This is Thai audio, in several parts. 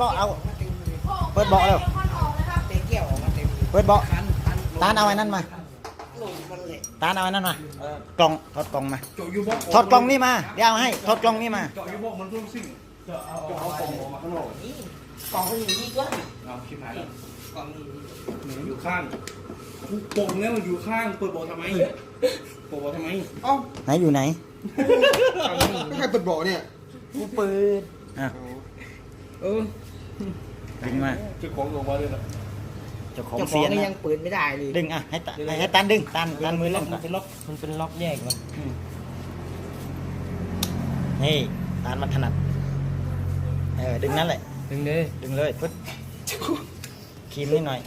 เบาะเอา เปิดเบาะเร็วเตะเกี่ยวออกมาเต็มเปิดเบาะคันคันตานเอาไอ้นั่นมาลงมันเลยตานเอาไอ้นั่นมา เออกล่องถอดกล่องมา เจาะยูบอกถอดกล่องนี่มา เดี๋ยวเอาให้ถอดกล่องนี่มา เจาะยูบอกมันรุ่งซิ่งจะเอาเอากล่องออกมาข้างนอกนี่กล่องมันอยู่นี่ด้วยเอาชิบหายแล้วกล่องนี้หนูอยู่ข้างกูโป่งแล้วมันอยู่ข้างเปิดโบทำไมเปิดโบทำไมเอ้าไหนอยู่ไหนไม่ใครเปิดบ่อเนี่ยกูเปิดอะเออ ดึงมาเจ้าของลงมาเลยนะเจ้าของเจ้าขอเสีงยนนี่นะยังเปิดไม่ได้เลยดึงอะให้ตาให้ให้ตันดึงตันตันมือเล่นก่มัอนนเป็นล็อกมันเป็นล็อกแยกมันนี่ตันมันถนัดเออดึงนั่นแหละ ดึงเลยดึงเลยปึ๊ดครีมนิดหน่อย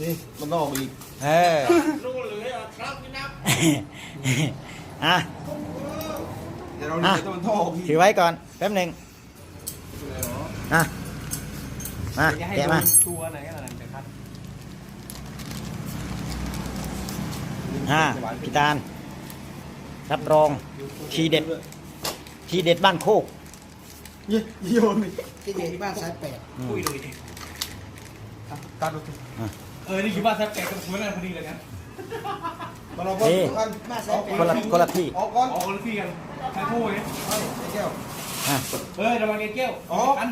นี่มันต้องออกมาอีกเออรู้เลยอะครับพี่นับอะ เดี๋ยวเราเนี่ยต้องมันท่อออกอีกถือไว้ก่อนแป๊บหนึ่งอะ มาแกะมาตัวไหนกันล่ะจะคัดอะพี่ตาลรับรอง ทีเด็ด ทีเด็ดบ้านโคกเยี่ยโยนอีกที่เด็กบ้านสายแปดอืม คุยเลยดิตัดดูเออ นี่คือบ้านแซ่บแกกับคุณนั่นพอดีเลยนะมาลองก่อนนี่กันบ้านสายแปดคนละคนละที่ออกก่อนออกคนละที่กันใช้คู่ไงเอาไอ้แก้ว อะเฮ้ยระวังแก้วอ๋ออัน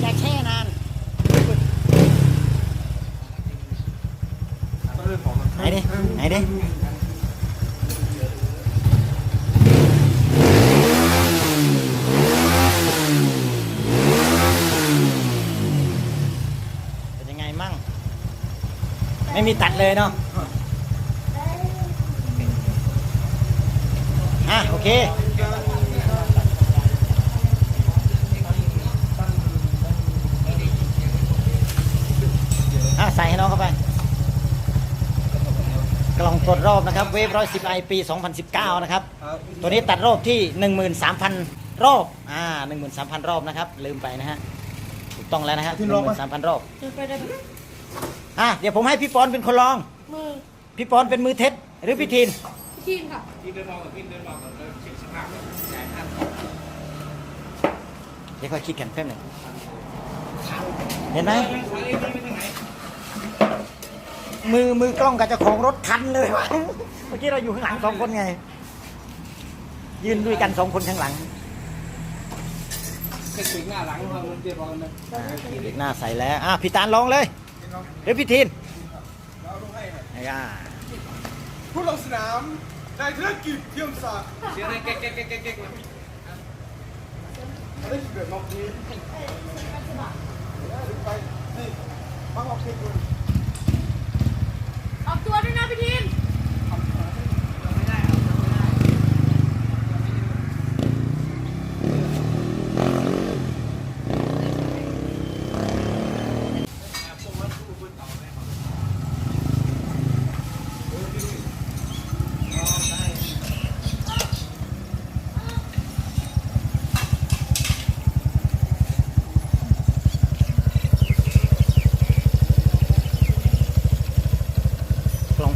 อย่าแช่นาน ต้องเรื่องของ ไหนดิไหนดิเป็นยังไงมั่ง ไม่มีตัดเลยเนาะอะโอเค อะใส่ให้น้องเข้าไป กล่องตรวจรอบนะครับเวฟร้อยสิบไอปี 2019 นะครับ ตัวนี้ตัดรอบที่ 13,000 รอบ อ่า 13,000 รอบนะครับ ลืมไปนะฮะ ถูกต้องแล้วนะฮะ13,000 รอบ อะ เดี๋ยวผมให้พี่ปอนเป็นคนลอง มือ พี่ปอนเป็นมือเท็จหรือพี่ทีนทีมค่ะพี่เดินมากับพี่เดินมากับเช็คสภาพเลยจ่ายค่าเดี๋ยวค่อยคิดกันแป๊บหนึ่งเห็นไหม มือมือกล้องกับเจ้าของรถคันเลยวะเมื่อกี้เราอยู่ข้างหลังสองคนไง ยืนด้วยกันสองคนข้างหลังเช็คถึงหน้าหลังเรามันเจ็บเอากันนะอ่าเด็กหน้าใสแล้วอะพี่ตาลลองเลยหรือพี่ทีนเราลงให้หน่อยไอ้ย่าผู้ลงสนามนายธนกิจเยี่ยมศักดิ์เสียงอะไรแก๊กแก๊กแก๊กแก๊กแก๊กเลยมาได้เกิดมาคุยไปนี่มาออกเทคเลย ออกตัวด้วยนะพี่ทีม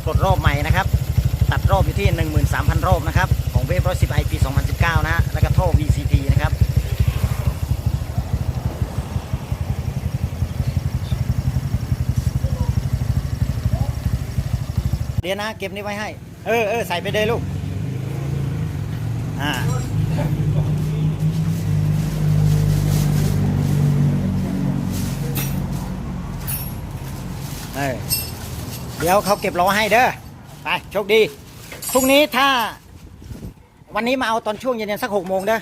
กล่องตรอบใหม่นะครับ ตัดรอบอยู่ที่ 13,000 รอบนะครับ ของเวฟร้อยสิบไอพีสองพันะฮะแล้วก็ท่อ VCT นะครับเดี๋ยวนะเก็บนี้ไว้ให้ เออเออใส่ไปเลยลูก อ่า ดี๋ยวเขาเก็บล้อให้เด้อไปโชคดีพรุ่งนี้ถ้า วันนี้มาเอาตอนช่วงเย็นๆสักหกโมงเด้อ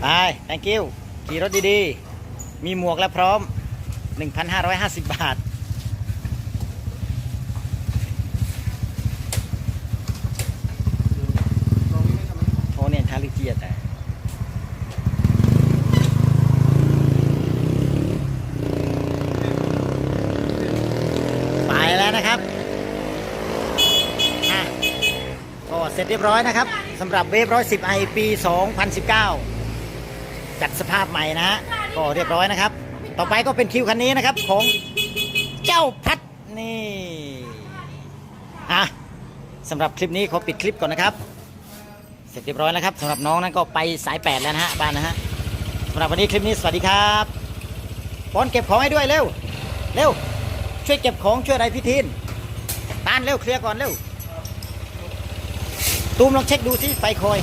ไป thank you ขี่รถดีๆ มีหมวกแล้วพร้อม 1,550 บาท โอ้เนี่ย ทาลิเจียแต่ไปแล้วนะครับอะก็เสร็จร็จเรียบร้อยนะครับสำหรับเวฟร้อยสิบไอปี 2019 จัดสภาพใหม่นะฮะก็เรียบร้อยนะครับ ต่อไปก็เป็นคิวคันนี้นะครับของเจ้าพัดนี่อะสำหรับคลิปนี้ขอปิดคลิปก่อนนะครับ เสร็จเรียบร้อยแล้วครับสำหรับน้องนั้นก็ไปสายแปดแล้วนะฮะบ้านนะฮะสำหรับวันนี้คลิปนี้สวัสดีครับป้อนเก็บของให้ด้วยเร็วเร็วช่วยเก็บของช่วยอะไรพี่ทีนตานเร็วเคลียร์ก่อนเร็วตูมลองเช็คดูสิไฟคอย